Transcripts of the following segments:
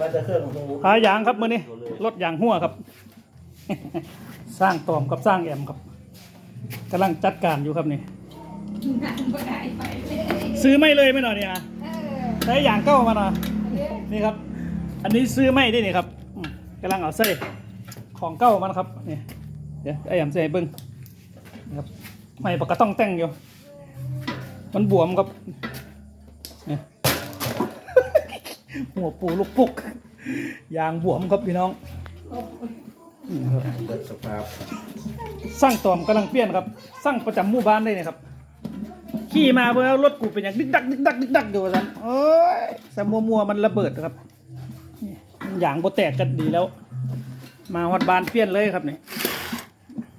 ว่าจะเครื่องหูหายางครับมื้อนี้รถยางหัวครับ สร้างตอมกับสร้างแอมครับกำลังจัดการอยู่ครับนี่งานบ่ได้ไปเลยซื้อไม่เลยไม่หน่อยเนี่ยเออใช้ยางเก้ามาหน่อยเด้อนี่ครับ อันนี้ซื้อไม่ได้นี่ครับอืมกำลังเอาใส่ของเก้ามันครับนี่เดี๋ยวไอ้แอมใส่ให้เบิ้งนะครับไม่ปกต้องแต่งอยู่มันบวมครับนี่ หัวปูลูกปุกยางบวมครับพี่น้องนี่ครับเบิดสภาพสร้างตอมกำลังเปลี่ยนครับสร้างประจำหมู่บ้านได้เนี่ยครับ ขี่มาเพื่อรถกูเป็นอย่างดึกดักดึกดักดึกดักอยู่ว่าซั่นโอ้ยแต่มัวมัวๆมันระเบิดครับนี่อย่างโบแตกกันดีแล้ว มาฮอดบานเปลี่ยนเลยครับนี่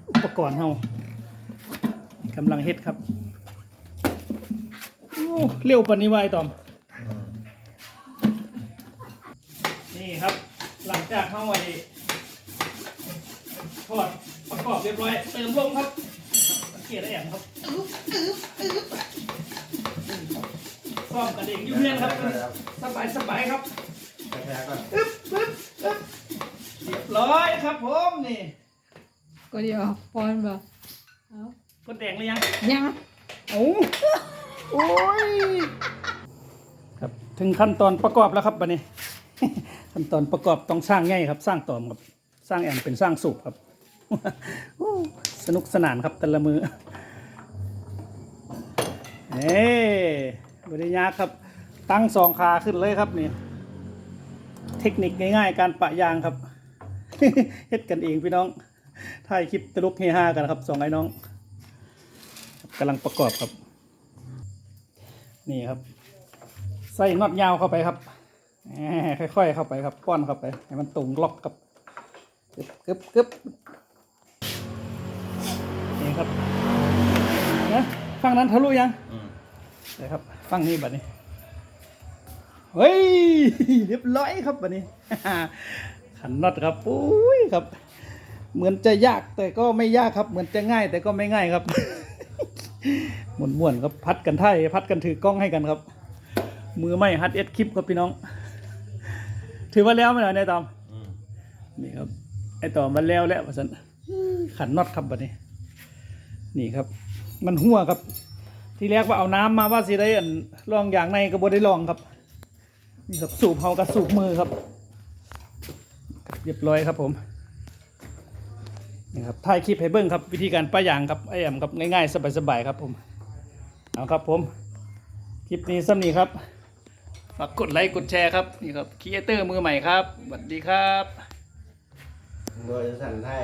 อุปกรณ์เฮากำลังเฮ็ดครับโอ้เร็วปานนี้ไวะไอ้ตอม นี่ครับ หลังจากเข้าไว้ทอดประกอบเรียบร้อยเติมลมครับสังเกตได้อย่างครับซ่อมกันเองอยู่เพียนครับ สบายสบายครับกระแทกก่อนอึ๊บอึ๊บอึ๊บเรียบร้อยครับผมนี่ก็เดี๋ยวพรบ่เอากดแดงหรือยังยังโอ้โอ้ยครับถึงขั้นตอนประกอบแล้วครับบันนี้ ขั้นตอนประกอบต้องสร้างง่ายครับ สร้างตอมครับ สร้างแอมเป็นสร้างสูบครับ สนุกสนานครับแต่ละมือเอ้บริยากครับ ตั้งสองขาขึ้นเลยครับนี่เทคนิคง่ายๆ การปะยางครับเฮ็ดกันเองพี่น้องถ่ายคลิปตลกเฮฮากันครับสองไอ้น้องกำลังประกอบครับ นี่ครับ ใส่น็อตยาวเข้าไปครับ ค่อยๆเข้าไปครับป้อนเข้าไป ให้มันตรงล็อกครับกึบกึบกึบนี่ครับนะฟังนั้นทะลุยังเดี๋ยครับฟังนี่บัดนี้เฮ้ยเรียบร้อยครับบัดนี้ขันน็อตครับอุ้ยครับ เหมือนจะยากแต่ก็ไม่ยากครับ เหมือนจะง่ายแต่ก็ไม่ง่ายครับม่วนๆครับพัดกันไทยพัดกันถือกล้องให้กันครับ มือไม่ฮัดเอสคลิปครับพี่น้อง ถือว่าแล้วไหมเหรอเนี่ยตอมอืมนี่ครับไอต่อมันแล้วแล้วว่าสันขันน็อตครับบัดนี้ นี่ครับ มันหัวครับ ทีแรกว่าเอาน้ำมาว่าสิได้อันลองอย่างในก็บ่ได้ลองครับนี่ครับสูบเฮากับสูบมือครับเรียบร้อยครับผมนี่ครับถ่ายคลิปให้เบิ้งครับ วิธีการป้ายางครับไอแอมครับง่ายๆสบายๆครับผมเอาครับผมคลิปนี้ซ้ำนี้ครับ ฝากกดไลค์กดแชร์ครับนี่ครับครีเอเตอร์มือใหม่ครับสวัสดีครับ โดยสั่นให้